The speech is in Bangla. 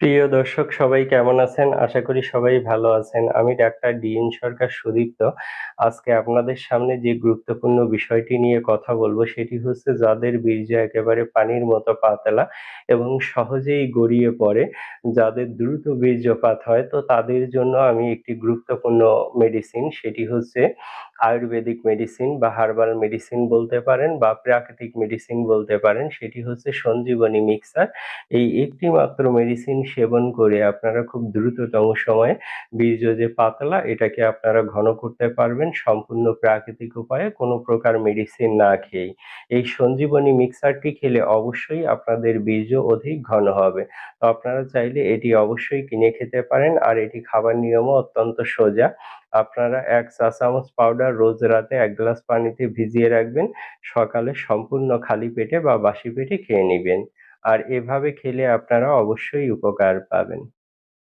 প্রিয় দর্শক সবাই কেমন আছেন? আশা করি সবাই ভালো আছেন। আমি ডাক্তার ডিএন সরকার সুদীপ্ত। আজকে আপনাদের সামনে যে গুরুত্বপূর্ণ বিষয়টি নিয়ে কথা বলব সেটি হচ্ছে যাদের বীর্য একেবারে পানির মতো পাতলা এবং সহজেই গড়িয়ে পড়ে, যাদের দ্রুত বীর্যপাত হয় তো তাদের জন্য আমি একটি গুরুত্বপূর্ণ মেডিসিন সেটি হচ্ছে আয়ুর্বেদিক মেডিসিন বা হার্বাল মেডিসিন বলতে পারেন বা প্রাকৃতিক মেডিসিন বলতে পারেন, সেটি হচ্ছে সঞ্জীবনী মিক্সার। এই একটি মাত্র মেডিসিন সেবন করে আপনারা খুব দ্রুততম সময়ে বীর্য যে পাতলা, এটাকে আপনারা ঘন করতে পারবেন সম্পূর্ণ প্রাকৃতিক উপায়ে কোনো প্রকার মেডিসিন না খেয়েই। এই সঞ্জীবনী মিক্সারটি খেলে অবশ্যই আপনাদের বীর্য অধিক ঘন হবে। তো আপনারা চাইলে এটি অবশ্যই কিনে খেতে পারেন, আর এটি খাবার নিয়মও অত্যন্ত সোজা। আপনারা এক চা চামচ পাউডার রোজ রাতে এক গ্লাস পানিতে ভিজিয়ে রাখবেন। সকালে সম্পূর্ণ খালি পেটে বা বাসি পেটে খেয়ে নেবেন আর এভাবে খেলে আপনারা অবশ্যই উপকার পাবেন।